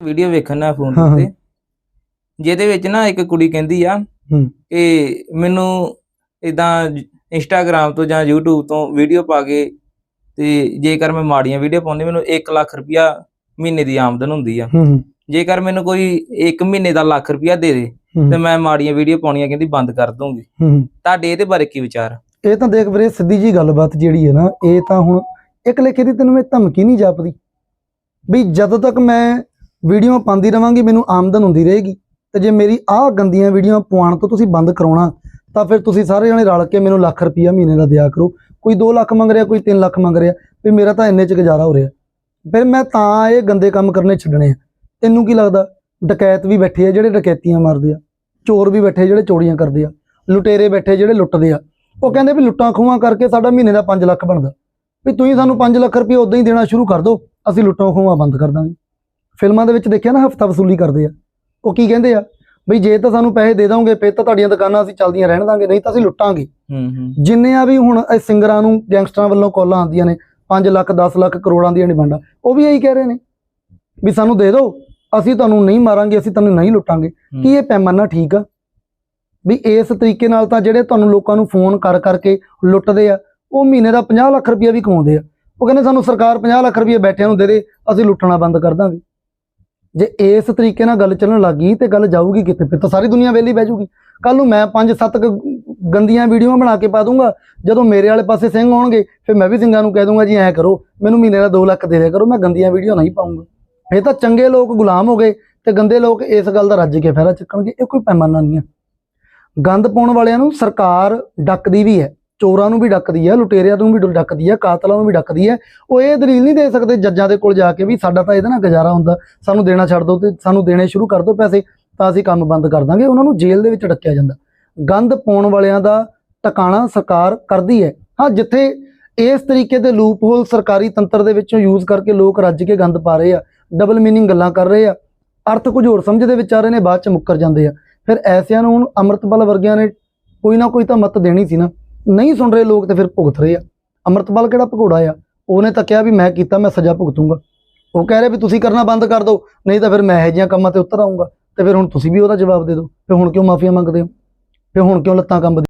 Video ਵੇਖਣ ਨਾ phone ਹਾਂ, ਹਾਂ। ਤੇ ਜਿਹਦੇ ਵਿੱਚ ਨਾ ਇੱਕ ਕੁੜੀ ਕਹਿੰਦੀ ਆ ਹੂੰ। ਕਿ ਮੈਨੂੰ ਇਦਾਂ ਇੰਸਟਾਗ੍ਰam ਤੋਂ ਜਾਂ YouTube ਤੋਂ ਵੀਡੀਓ ਪਾ ਕੇ ਤੇ ਜੇਕਰ ਮੈਂ ਮਾੜੀਆਂ ਵੀਡੀਓ ਪਾਉਂਦੀ ਮੈਨੂੰ 1 ਲੱਖ ਰੁਪਇਆ ਮਹੀਨੇ ਦੀ ਆਮਦਨ ਹੁੰਦੀ ਆ ਹੂੰ ਹੂੰ, ਜੇਕਰ ਮੈਨੂੰ ਕੋਈ 1 ਮਹੀਨੇ ਦਾ ਲੱਖ ਰੁਪਇਆ ਦੇ ਦੇ ਹੂੰ ਤੇ ਮੈਂ ਮਾੜੀਆਂ ਵੀਡੀਓ ਪਾਉਣੀਆਂ ਕਹਿੰਦੀ ਬੰਦ ਕਰ ਦੂੰਗੀ ਹੂੰ ਹੂੰ। ਤੁਹਾਡੇ ਇਹਦੇ ਬਾਰੇ ਕੀ ਵਿਚਾਰ ਆ? ਇਹ ਤਾਂ ਦੇਖ ਵੀਰੇ ਸਿੱਧੀ ਜੀ ਗੱਲਬਾਤ ਜਿਹੜੀ ਹੈ ਨਾ ਇਹ ਤਾਂ ਹੁਣ ਇੱਕ ਲੇਖੇ ਦੀ ਤੈਨੂੰ ਮੈਂ ਧਮਕੀ ਨਹੀਂ ਜਾਪਦੀ ਵੀ ਜਦੋਂ ਤੱਕ ਮੈਂ ਵੀਡੀਓ ਪਾਉਂਦੀ ਰਵਾਂਗੀ, ਮੈਨੂੰ ਆਮਦਨ ਹੁੰਦੀ ਰਹੇਗੀ। ਤੇ ਜੇ ਮੇਰੀ ਆਹ ਗੰਦੀਆਂ ਵੀਡੀਓ ਪਵਾਉਣ ਤੋਂ ਤੁਸੀਂ ਬੰਦ ਕਰਾਉਣਾ, ਤਾਂ ਫਿਰ ਤੁਸੀਂ ਸਾਰੇ ਜਣੇ ਰਲ ਕੇ ਮੈਨੂੰ ਲੱਖ ਰੁਪਈਆ ਮਹੀਨੇ ਦਾ ਦਿਆ ਕਰੋ। ਕੋਈ 2 ਲੱਖ ਮੰਗ ਰਿਹਾ, ਕੋਈ 3 ਲੱਖ ਮੰਗ ਰਿਹਾ, ਵੀ ਮੇਰਾ ਤਾਂ ਇੰਨੇ ਚ ਗੁਜ਼ਾਰਾ ਹੋ ਰਿਹਾ। ਫਿਰ ਮੈਂ ਤਾਂ ਇਹ ਗੰਦੇ ਕੰਮ ਕਰਨੇ ਛੱਡਣੇ ਆ। ਤੈਨੂੰ ਕੀ ਲੱਗਦਾ? ਡਕੈਤ ਵੀ ਬੈਠੇ ਆ ਜਿਹੜੇ ਡਕੈਤੀਆਂ ਮਾਰਦੇ ਆ। ਚੋਰ ਵੀ ਬੈਠੇ ਜਿਹੜੇ ਚੋਰੀਆਂ ਕਰਦੇ ਆ। ਲੁਟੇਰੇ ਬੈਠੇ ਜਿਹੜੇ ਲੁੱਟਦੇ ਆ। ਉਹ ਕਹਿੰਦੇ ਵੀ ਲੁੱਟਾਂ ਖੋਹਾਂ ਕਰਕੇ ਸਾਡਾ ਮਹੀਨੇ ਦਾ 5 ਲੱਖ ਬਣਦਾ। ਵੀ ਤੁਸੀਂ ਸਾਨੂੰ 5 ਲੱਖ ਰੁਪਏ ਉਦਾਂ ਹੀ ਦੇਣਾ ਸ਼ੁਰੂ ਕਰ ਦਿਓ। ਅਸੀਂ ਲੁੱਟਾਂ ਖੋਹਾਂ ਬੰਦ ਕਰ ਦਾਂਗੇ। ਫਿਲਮਾਂ ਦੇ ਵਿੱਚ ਦੇਖਿਆ ਨਾ ਹਫਤਾ ਵਸੂਲੀ ਕਰਦੇ ਆ। ਉਹ ਕੀ ਕਹਿੰਦੇ ਆ? ਬਈ ਜੇ ਤਾਂ ਸਾਨੂੰ ਪੈਸੇ ਦੇ ਦੋਗੇ ਫਿਰ ਤਾਂ ਤੁਹਾਡੀਆਂ ਦੁਕਾਨਾਂ ਅਸੀਂ ਚੱਲਦੀਆਂ ਰਹਿਣ ਦਾਂਗੇ ਨਹੀਂ ਤਾਂ ਅਸੀਂ ਲੁੱਟਾਂਗੇ। ਹੂੰ ਹੂੰ। ਜਿੰਨੇ ਆ ਵੀ ਹੁਣ ਇਹ ਸਿੰਗਰਾਂ ਨੂੰ ਗੈਂਗਸਟਰਾਂ ਵੱਲੋਂ ਕਾਲਾਂ ਆਉਂਦੀਆਂ ਨੇ 5 ਲੱਖ 10 ਲੱਖ ਕਰੋੜਾਂ ਦੀਆਂ ਡਿਮਾਂਡਾਂ ਉਹ ਵੀ ਇਹੀ ਕਹਿ ਰਹੇ ਨੇ ਵੀ ਸਾਨੂੰ ਦੇ ਦਿਓ ਅਸੀਂ ਤੁਹਾਨੂੰ ਨਹੀਂ ਮਾਰਾਂਗੇ ਅਸੀਂ ਤੁਹਾਨੂੰ ਨਹੀਂ ਲੁੱਟਾਂਗੇ। ਕੀ ਇਹ ਪੈਮਾਨਾ ਠੀਕ ਆ? ਵੀ ਇਸ ਤਰੀਕੇ ਨਾਲ ਤਾਂ ਜਿਹੜੇ ਤੁਹਾਨੂੰ ਲੋਕਾਂ ਨੂੰ ਫੋਨ ਕਰ ਕਰਕੇ ਲੁੱਟਦੇ ਆ ਉਹ ਮਹੀਨੇ ਦਾ 50 ਲੱਖ ਰੁਪਇਆ ਵੀ ਕਮਾਉਂਦੇ ਆ। ਉਹ ਕਹਿੰਦੇ ਸਾਨੂੰ ਸਰਕਾਰ 50 ਲੱਖ ਰੁਪਇਆ ਬੈਠਿਆਂ ਨੂੰ ਦੇ ਦੇ ਅਸੀਂ ਲੁੱਟਣਾ ਬੰਦ ਕਰ ਦਾਂਗੇ। ਜੇ ਇਸ ਤਰੀਕੇ ਨਾਲ ਗੱਲ ਚੱਲਣ ਲੱਗੀ ਤੇ ਗੱਲ ਜਾਊਗੀ ਕਿੱਥੇ? ਫਿਰ ਤਾਂ ਸਾਰੀ ਦੁਨੀਆ ਵੇਲੀ ਬਹਿ ਜਾਊਗੀ। ਕੱਲ ਨੂੰ ਮੈਂ 5-7 ਗੰਦੀਆਂ ਵੀਡੀਓਆਂ ਬਣਾ ਕੇ ਪਾ ਦੂੰਗਾ। ਜਦੋਂ ਮੇਰੇ ਵਾਲੇ ਪਾਸੇ ਸਿੰਘ ਆਉਣਗੇ, ਫਿਰ ਮੈਂ ਵੀ ਸਿੰਘਾਂ ਨੂੰ ਕਹਿ ਦੂੰਗਾ ਜੀ, ਐਂ ਕਰੋ, ਮੈਨੂੰ ਮਹੀਨੇ ਦਾ 2 ਲੱਖ ਦੇ ਦਿਆ ਕਰੋ, ਮੈਂ ਗੰਦੀਆਂ ਵੀਡੀਓ ਨਹੀਂ ਪਾਉਂਗਾ ਇਹ ਤਾਂ ਚੰਗੇ ਲੋਕ ਗੁਲਾਮ ਹੋ ਗਏ ਤੇ ਗੰਦੇ ਲੋਕ ਇਸ ਗੱਲ ਦਾ ਰੱਜ ਕੇ ਫਾਇਦਾ ਚੱਕਣਗੇ। ਇਹ ਕੋਈ ਪੈਮਾਨਾ ਨਹੀਂ ਹੈ ਗੰਦ ਪਾਉਣ ਵਾਲਿਆਂ ਨੂੰ ਸਰਕਾਰ ਡੱਕਦੀ ਵੀ ਹੈ। ਚੋਰਾਂ ਨੂੰ ਵੀ ਡੱਕਦੀ ਹੈ ਲੁਟੇਰਿਆਂ ਨੂੰ ਵੀ ਡੱਕਦੀ ਹੈ ਕਾਤਲਾਂ ਨੂੰ ਵੀ ਡੱਕਦੀ ਹੈ ਉਹ ਇਹ ਦਲੀਲ ਨਹੀਂ ਦੇ ਸਕਦੇ ਜੱਜਾਂ ਦੇ ਕੋਲ ਜਾ ਕੇ ਵੀ ਸਾਡਾ ਤਾਂ ਇਹਦੇ ਨਾਲ ਗੁਜ਼ਾਰਾ ਹੁੰਦਾ। ਸਾਨੂੰ ਦੇਣਾ ਛੱਡ ਦਿਓ ਤੇ ਸਾਨੂੰ ਦੇਣੇ ਸ਼ੁਰੂ ਕਰ ਦਿਓ ਪੈਸੇ, ਤਾਂ ਅਸੀਂ ਕੰਮ ਬੰਦ ਕਰ ਦਾਂਗੇ। ਉਹਨਾਂ ਨੂੰ ਜੇਲ੍ਹ ਦੇ ਵਿੱਚ ਡੱਕਿਆ ਜਾਂਦਾ। ਗੰਦ ਪਾਉਣ ਵਾਲਿਆਂ ਦਾ ਟਿਕਾਣਾ ਸਰਕਾਰ ਕਰਦੀ ਹੈ। ਹਾਂ, ਜਿੱਥੇ ਇਸ ਤਰੀਕੇ ਦੇ ਲੂਪ ਹੋਲ ਸਰਕਾਰੀ ਤੰਤਰ ਦੇ ਵਿੱਚੋਂ ਯੂਜ਼ ਕਰਕੇ ਲੋਕ ਰੱਜ ਕੇ ਗੰਦ ਪਾ ਰਹੇ ਆ ਡਬਲ ਮੀਨਿੰਗ ਗੱਲਾਂ ਕਰ ਰਹੇ ਆ, ਅਰਥ ਕੁਝ ਹੋਰ ਸਮਝਦੇ ਵਿਚਾਰੇ ਨੇ ਬਾਅਦ ਚ ਮੁੱਕਰ ਜਾਂਦੇ ਆ। ਫਿਰ ਐਸਿਆਂ ਨੂੰ ਹੁਣ ਅੰਮ੍ਰਿਤਪਾਲ ਵਰਗਿਆਂ ਨੇ ਕੋਈ ਨਾ ਕੋਈ ਤਾਂ ਮਤ ਦੇਣੀ ਸੀ ਨਾ। ਨਹੀਂ ਸੁਣ ਰਹੇ ਲੋਕ ਤੇ ਫਿਰ ਭੁਗਤ ਰਹੇ ਆ। ਅੰਮ੍ਰਿਤਪਾਲ ਕਿਹੜਾ ਭਗੋੜਾ ਆ? ਉਹਨੇ ਤਾਂ ਕਿਹਾ ਵੀ ਮੈਂ ਕੀਤਾ, ਮੈਂ ਸਜ਼ਾ ਭੁਗਤੂੰਗਾ। ਉਹ ਕਹਿ ਰਿਹਾ ਵੀ ਤੁਸੀਂ ਕਰਨਾ ਬੰਦ ਕਰ ਦਿਓ, ਨਹੀਂ ਤਾਂ ਫਿਰ ਮੈਂ ਇਹੋ ਜਿਹੀਆਂ ਕੰਮਾਂ ਤੇ ਉਤਰ ਆਉਂਗਾ ਤੇ ਫਿਰ ਹੁਣ ਤੁਸੀਂ ਵੀ ਉਹਦਾ ਜਵਾਬ ਦੇ ਦਿਓ। ਫਿਰ ਹੁਣ ਕਿਉਂ ਮਾਫੀਆ ਮੰਗਦੇ ਹੋ? ਫਿਰ ਹੁਣ ਕਿਉਂ ਲੱਤਾਂ ਕੰਬਦੀਆਂ